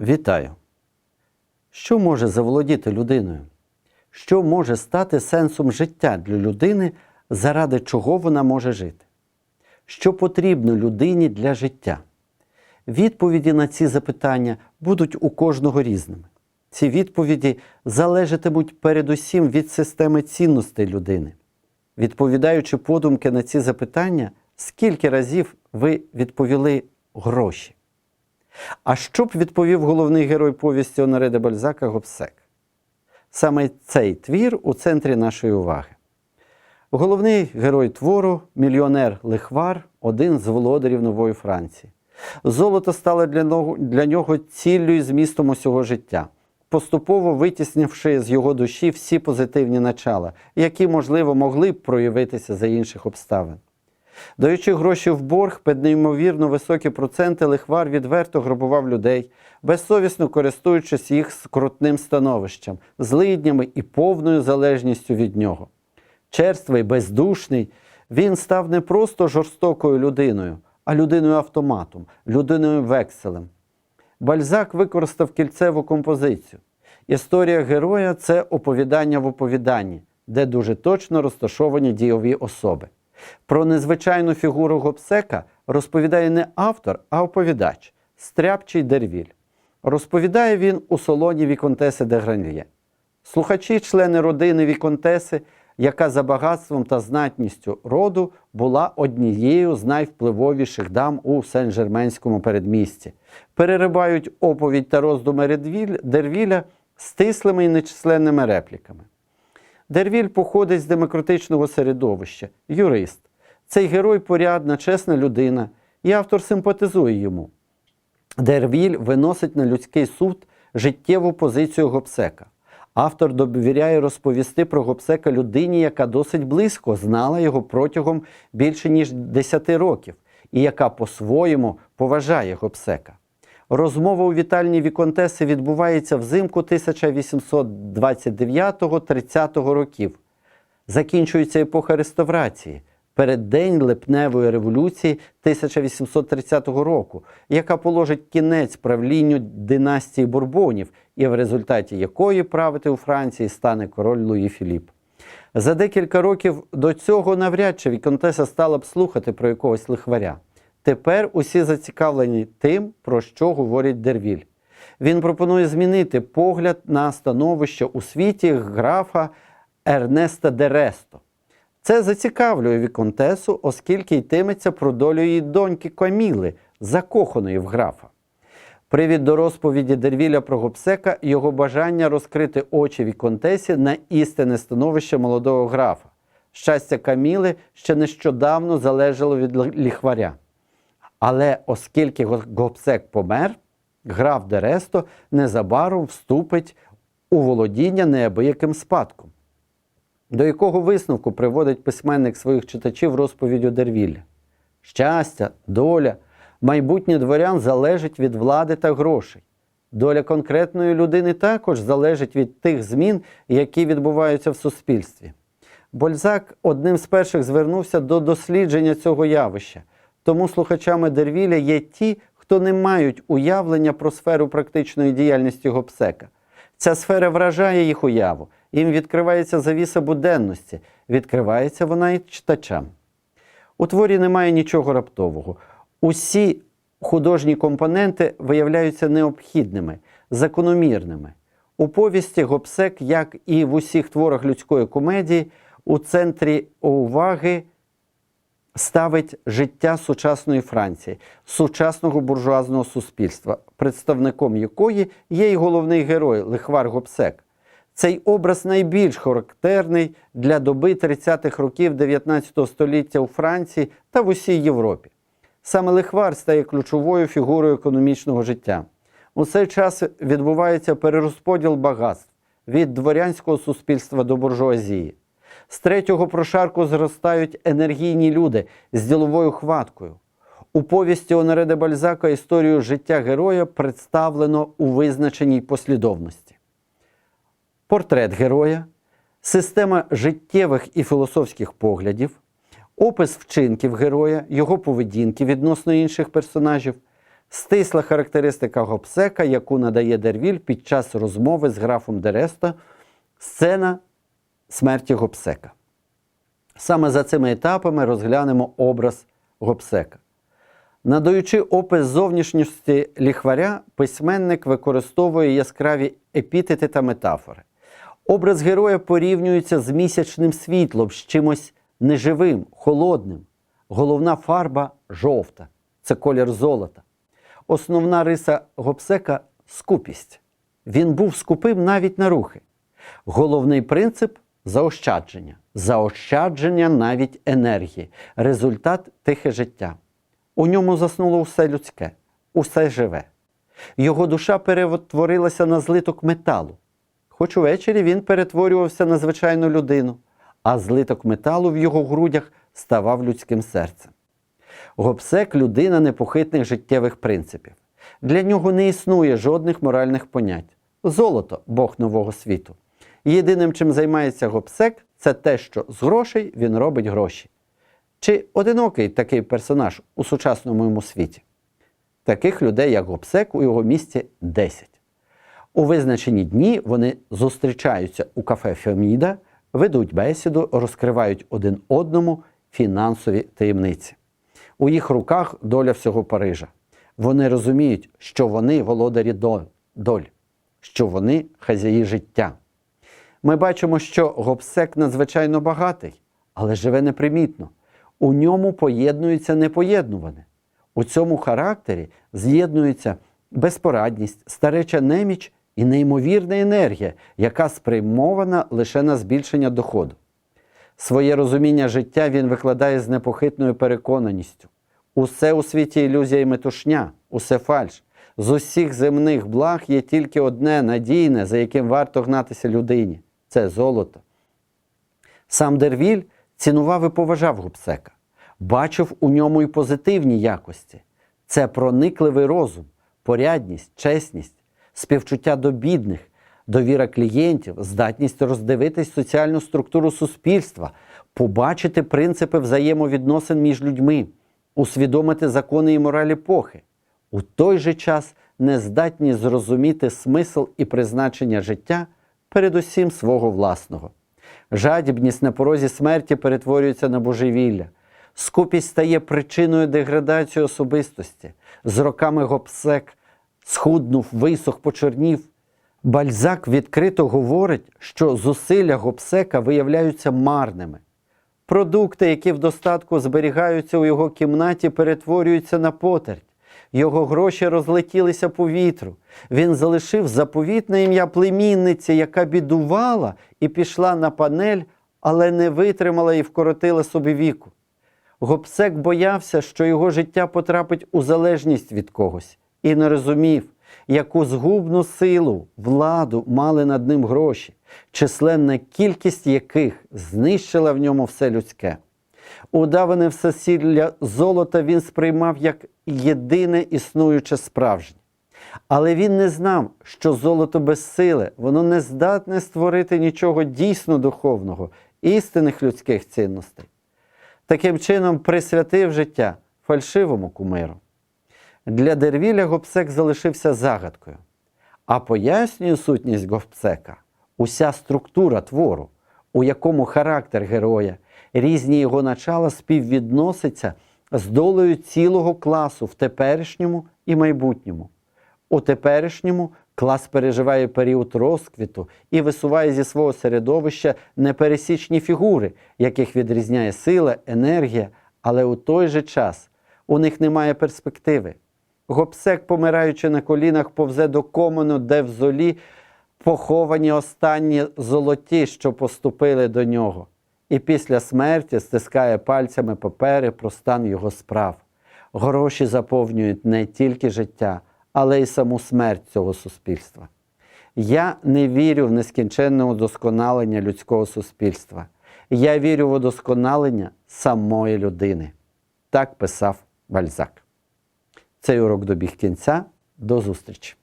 Вітаю! Що може заволодіти людиною? Що може стати сенсом життя для людини, заради чого вона може жити? Що потрібно людині для життя? Відповіді на ці запитання будуть у кожного різними. Ці відповіді залежатимуть передусім від системи цінностей людини. Відповідаючи подумки на ці запитання, скільки разів ви відповіли гроші? А що б відповів головний герой повісті Оноре де Бальзака Гобсек? Саме цей твір у центрі нашої уваги. Головний герой твору мільйонер Лихвар, один з володарів нової Франції. Золото стало для нього ціллю і змістом усього життя, поступово витіснивши з його душі всі позитивні начала, які, можливо, могли б проявитися за інших обставин. Даючи гроші в борг під неймовірно високі проценти, лихвар відверто грабував людей, безсовісно користуючись їх скрутним становищем, злиднями і повною залежністю від нього. Черствий, бездушний, він став не просто жорстокою людиною, а людиною автоматом, людиною векселем. Бальзак використав кільцеву композицію. Історія героя це оповідання в оповіданні, де дуже точно розташовані дійові особи. Про незвичайну фігуру Гобсека розповідає не автор, а оповідач Стряпчий Дервіль. Розповідає він у салоні Віконтеси де Гранлє. Слухачі, члени родини Віконтеси, яка за багатством та знатністю роду була однією з найвпливовіших дам у Сен-Жерменському передмісті, перерибають оповідь та роздуми Дервіля стислими і нечисленними репліками. Дервіль походить з демократичного середовища, юрист. Цей герой порядна, чесна людина, і автор симпатизує йому. Дервіль виносить на людський суд життєву позицію Гобсека. Автор довіряє розповісти про Гобсека людині, яка досить близько знала його протягом більше ніж 10 років, і яка по-своєму поважає Гобсека. Розмова у вітальні Віконтеси відбувається взимку 1829-30 років. Закінчується епоха реставрації, переддень липневої революції 1830 року, яка положить кінець правлінню династії Бурбонів, і в результаті якої правити у Франції стане король Луї Філіп. За декілька років до цього навряд чи Віконтеса стала б слухати про якогось лихваря. Тепер усі зацікавлені тим, про що говорить Дервіль. Він пропонує змінити погляд на становище у світі графа Ернеста Дересто. Це зацікавлює Віконтесу, оскільки йтиметься про долю її доньки Каміли, закоханої в графа. Привід до розповіді Дервіля про Гобсека його бажання розкрити очі Віконтесі на істинне становище молодого графа. Щастя Каміли ще нещодавно залежало від ліхваря. Але оскільки Гобсек помер, граф Дересто незабаром вступить у володіння неабияким спадком. До якого висновку приводить письменник своїх читачів розповіддю Дервілля? Щастя, доля, майбутнє дворян залежить від влади та грошей. Доля конкретної людини також залежить від тих змін, які відбуваються в суспільстві. Бользак одним з перших звернувся до дослідження цього явища. Тому слухачами Дервіля є ті, хто не мають уявлення про сферу практичної діяльності Гобсека. Ця сфера вражає їх уяву, їм відкривається завіса буденності, відкривається вона і читачам. У творі немає нічого раптового. Усі художні компоненти виявляються необхідними, закономірними. У повісті Гобсек, як і в усіх творах людської комедії, у центрі уваги ставить життя сучасної Франції, сучасного буржуазного суспільства, представником якої є й головний герой Лихвар Гобсек. Цей образ найбільш характерний для доби 30-х років 19 століття у Франції та в усій Європі. Саме лихвар стає ключовою фігурою економічного життя. У цей час відбувається перерозподіл багатств від дворянського суспільства до буржуазії. З третього прошарку зростають енергійні люди з діловою хваткою. У повісті Оноре де Бальзака історію життя героя представлено у визначеній послідовності. Портрет героя, система життєвих і філософських поглядів, опис вчинків героя, його поведінки відносно інших персонажів, Стисла характеристика Гобсека, яку надає Дервіль під час розмови з графом Дереста, сцена смерті Гобсека. Саме за цими етапами розглянемо образ Гобсека. Надаючи опис зовнішньості ліхваря, письменник використовує яскраві епітети та метафори. Образ героя порівнюється з місячним світлом, з чимось неживим, холодним. Головна фарба жовта це колір золота. Основна риса Гобсека скупість. Він був скупим навіть на рухи. Головний принцип заощадження. Заощадження навіть енергії, результат тихе життя. У ньому заснуло усе людське, усе живе. Його душа перетворилася на злиток металу. Хоч увечері він перетворювався на звичайну людину, а злиток металу в його грудях ставав людським серцем. Гобсек людина непохитних життєвих принципів. Для нього не існує жодних моральних понять. Золото Бог нового світу. Єдиним, чим займається Гобсек, це те, що з грошей він робить гроші. Чи одинокий такий персонаж у сучасному йому світі? Таких людей, як Гобсек, у його місті 10. У визначені дні вони зустрічаються у кафе Феміда, ведуть бесіду, розкривають один одному фінансові таємниці. У їх руках доля всього Парижа. Вони розуміють, що вони володарі доль, що вони хазяї життя. Ми бачимо, що Гобсек надзвичайно багатий, але живе непримітно. У ньому поєднується непоєднуване. У цьому характері з'єднується безпорадність, стареча неміч і неймовірна енергія, яка спрямована лише на збільшення доходу. Своє розуміння життя він викладає з непохитною переконаністю. Усе у світі ілюзія і метушня, усе фальш. З усіх земних благ є тільки одне надійне, за яким варто гнатися людині це золото. Сам Дервіль цінував і поважав Гобсека, бачив у ньому і позитивні якості. Це проникливий розум, порядність, чесність, співчуття до бідних, довіра клієнтів, здатність роздивитись соціальну структуру суспільства, побачити принципи взаємовідносин між людьми, усвідомити закони і мораль епохи. У той же час нездатні зрозуміти смисл і призначення життя, передусім свого власного. Жадібність на порозі смерті перетворюється на божевілля. Скупість стає причиною деградації особистості. З роками гопсек схуднув, висох, почорнів. Бальзак відкрито говорить, що зусилля гопсека виявляються марними. Продукти, які в достатку зберігаються у його кімнаті, перетворюються на потерть. Його гроші розлетілися по вітру. Він залишив заповітне ім'я племінниці, яка бідувала і пішла на панель, але не витримала і вкоротила собі віку. Гопсек боявся, що його життя потрапить у залежність від когось, і не розумів, яку згубну силу, владу мали над ним гроші, численна кількість яких знищила в ньому все людське. Удаване всесілля золота він сприймав як єдине існуюче справжнє. Але він не знав, що золото безсиле, воно не здатне створити нічого дійсно духовного, істинних людських цінностей. Таким чином присвятив життя фальшивому кумиру. Для Дервіля Гобсек залишився загадкою. А пояснює сутність Гобсека уся структура твору, у якому характер героя, різні його начала співвідносяться з долею цілого класу в теперішньому і майбутньому. У теперішньому клас переживає період розквіту і висуває зі свого середовища непересічні фігури, яких відрізняє сила, енергія, але у той же час у них немає перспективи. Гопсек, помираючи на колінах, повзе до комену, де в золі поховані останні золоті, що поступили до нього, і після смерті стискає пальцями папери про стан його справ. Гроші заповнюють не тільки життя, але й саму смерть цього суспільства. Я не вірю в нескінченне удосконалення людського суспільства. Я вірю в удосконалення самої людини. Так писав Бальзак. Цей урок добіг кінця. До зустрічі!